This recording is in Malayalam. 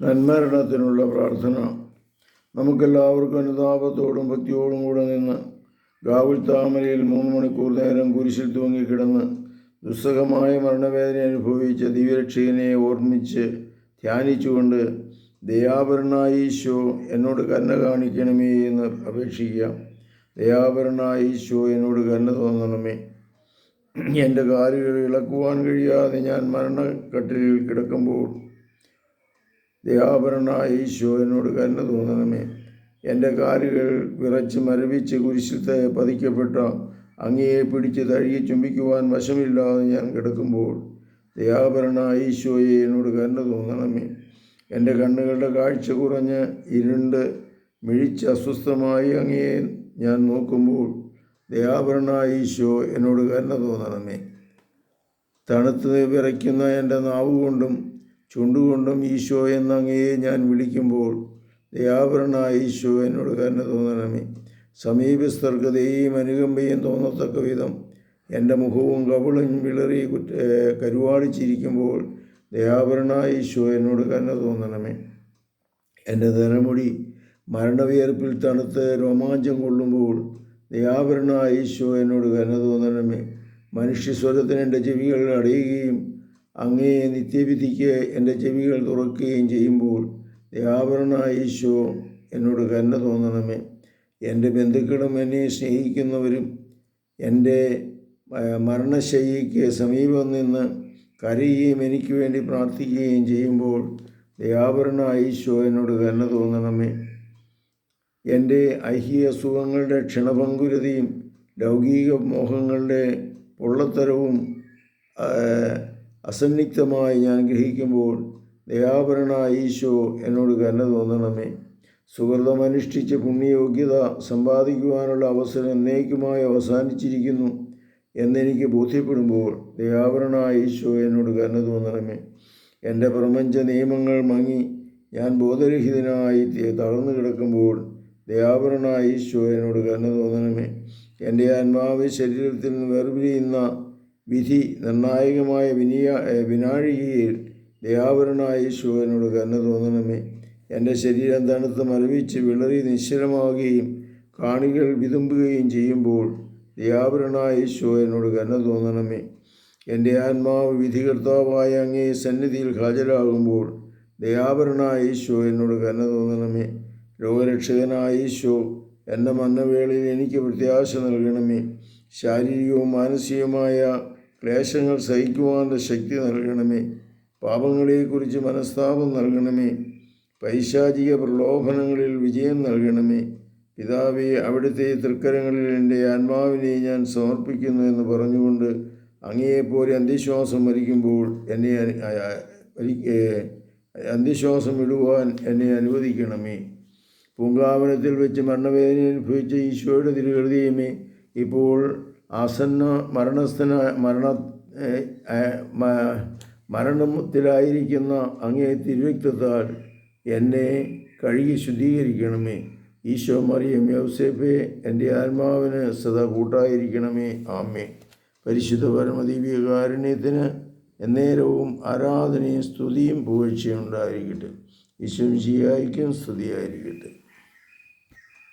നന്മരണത്തിനുള്ള പ്രാർത്ഥന. നമുക്കെല്ലാവർക്കും അനുതാപത്തോടും ഭക്തിയോടും കൂടെ നിന്ന് ഗാവുൽ താമരയിൽ മൂന്ന് മണിക്കൂർ നേരം കുരിശിൽ തൂങ്ങിക്കിടന്ന് ദുസ്സഹമായ മരണവേദന അനുഭവിച്ച ദിവ്യരക്ഷകനെ ഓർമ്മിച്ച് ധ്യാനിച്ചുകൊണ്ട് ദയാപരനായ ഈശോ എന്നോട് കന്ന കാണിക്കണമേ എന്ന് അപേക്ഷിക്കാം. ദയാപരനായ ഈശോ എന്നോട് കന്ന തോന്നണമേ. എന്റെ കാലുകൾ ഇളക്കുവാൻ കഴിയാതെ ഞാൻ മരണക്കട്ടിലിൽ കിടക്കുമ്പോൾ ദയാപരനായ ഈശോ കരുണ തോന്നണമേ. എന്റെ കാലുകൾ വിറച്ച് മരവിച്ച് കുരിശിൽ പതിക്കപ്പെട്ട അങ്ങയെ പിടിച്ച് തഴുകി ചുംബിക്കുവാൻ വശമില്ലാതെ ഞാൻ കിടക്കുമ്പോൾ ദയാപരനായ ഈശോയെ എന്നോട് കരുണ തോന്നണമേ. എന്റെ കണ്ണുകളുടെ കാഴ്ച കുറഞ്ഞ് ഇരുണ്ട് മിഴിച്ച് അസ്വസ്ഥമായി അങ്ങയെ ഞാൻ നോക്കുമ്പോൾ ദയാപരനായ ഈശോ എന്നോട് കരുണ തോന്നണമേ. തണുത്ത് വിറയ്ക്കുന്ന എന്റെ നാവ് കൊണ്ടും ചുണ്ടുകൊണ്ടും ഈശോ എന്നങ്ങയെ ഞാൻ വിളിക്കുമ്പോൾ ദയാപരനായ ഈശോ എന്നോട് കരുണ തോന്നണമേ. സമീപസ്ഥർക്ക് ദയയും അനുകമ്പയും തോന്നത്തക്ക വിധം എന്റെ മുഖവും കവിളും വിളറി കരുവാളിച്ചിരിക്കുമ്പോൾ ദയാപരനായ ഈശോ എന്നോട് കരുണ തോന്നണമേ. എന്റെ തലമുടി മരണവിയർപ്പിൽ തണുത്ത് രോമാഞ്ചം കൊള്ളുമ്പോൾ ദയാപരനായ ഈശോ എന്നോട് കരുണ തോന്നണമേ. മനുഷ്യസ്വരത്തിന് എന്റെ ചെവികൾ അടയുകയും അങ്ങേ നിത്യവിധിക്ക് എന്റെ ചെവികൾ തുറക്കുകയും ചെയ്യുമ്പോൾ ദയാവരണ ഈശോ എന്നോട് കരുണ തോന്നണമേ. എന്റെ ബന്ധുക്കളും എന്നെ സ്നേഹിക്കുന്നവരും എന്റെ മരണശൈലിക്ക് സമീപം നിന്ന് കരയുകയും എനിക്ക് വേണ്ടി പ്രാർത്ഥിക്കുകയും ചെയ്യുമ്പോൾ ദയാവരണ ഈശോ എന്നോട് കരുണ തോന്നണമേ. എന്റെ ഐഹിക സുഖങ്ങളുടെ ക്ഷണഭങ്കുരതയും ലൗകിക മോഹങ്ങളുടെ പൊള്ളത്തരവും അസന്നിഗ്ധമായി ഞാൻ ഗ്രഹിക്കുമ്പോൾ ദയാപരണ ഈശോ എന്നോട് കരുണ തോന്നണമേ. സുഹൃതമനുഷ്ഠിച്ച് പുണ്യയോഗ്യത സമ്പാദിക്കുവാനുള്ള അവസരം എന്നേക്കുമായി അവസാനിച്ചിരിക്കുന്നു എന്നെനിക്ക് ബോധ്യപ്പെടുമ്പോൾ ദയാപരണ ഈശോ എന്നോട് കരുണ തോന്നണമേ. എന്റെ പ്രപഞ്ച നിയമങ്ങൾ മങ്ങി ഞാൻ ബോധരഹിതനായി തളർന്നു കിടക്കുമ്പോൾ ദയാപരണ ഈശോ എന്നോട് കരുണ തോന്നണമേ. എന്റെ ആത്മാവ് ശരീരത്തിൽ നിന്ന് വേർപിരിയുന്ന വിധി നിർണായകമായ വിനിയ വിനാഴികയിൽ ദയാപരനായ ഈശോനോട് കരുണ തോന്നണമേ. എന്റെ ശരീരം തണുത്ത് മരവിച്ച് വിളറി നിശ്ചലമാവുകയും കാണികൾ വിതുമ്പുകയും ചെയ്യുമ്പോൾ ദയാപരനായ ഈശോ എന്നോട് കരുണ തോന്നണമേ. എന്റെ ആത്മാവ് വിധികർത്താവായ അങ്ങേ സന്നിധിയിൽ ഹാജരാകുമ്പോൾ ദയാപരനായ ഈശോ എന്നോട് കരുണ തോന്നണമേ. രോഗരക്ഷകനായ ഈശോ എന്റെ മന്നവേളയിൽ എനിക്ക് പ്രത്യാശ നൽകണമേ. ശാരീരികവും മാനസികവുമായ ക്ലേശങ്ങൾ സഹിക്കുവാനുള്ള ശക്തി നൽകണമേ. പാപങ്ങളെക്കുറിച്ച് മനസ്താപം നൽകണമേ. പൈശാചിക പ്രലോഭനങ്ങളിൽ വിജയം നൽകണമേ. പിതാവെ അവിടുത്തെ തൃക്കരങ്ങളിൽ എന്റെ ആത്മാവിനെ ഞാൻ സമർപ്പിക്കുന്നു എന്ന് പറഞ്ഞുകൊണ്ട് അങ്ങയെപ്പോലെ അന്ത്യശ്വാസം മരിക്കുമ്പോൾ എന്നെ ഇടുവാൻ അന്ത്യശ്വാസം വിടുവാൻ എന്നെ അനുവദിക്കണമേ. പൂങ്കാവനത്തിൽ വെച്ച് മരണവേദന അനുഭവിച്ച ഈശോയുടെ തിരുഹൃദയമേ ഇപ്പോൾ ആസന്ന മരണസ്ഥന മരണ മരണത്തിലായിരിക്കുന്ന അങ്ങേ തിരുരക്തത്താൽ എന്നെ കഴുകി ശുദ്ധീകരിക്കണമേ. ഈശോ മറിയം യൗസേപ്പെ എന്റെ ആത്മാവിന് സദാ കൂട്ടായിരിക്കണമേ. ആമേ പരിശുദ്ധ പരമദീപികാരുണ്യത്തിന് എന്നേരവും ആരാധനയും സ്തുതിയും പുകഴ്ചയും ഉണ്ടായിരിക്കട്ടെ. ഈശോ ജിയായിരിക്കും സ്തുതിയായിരിക്കട്ടെ.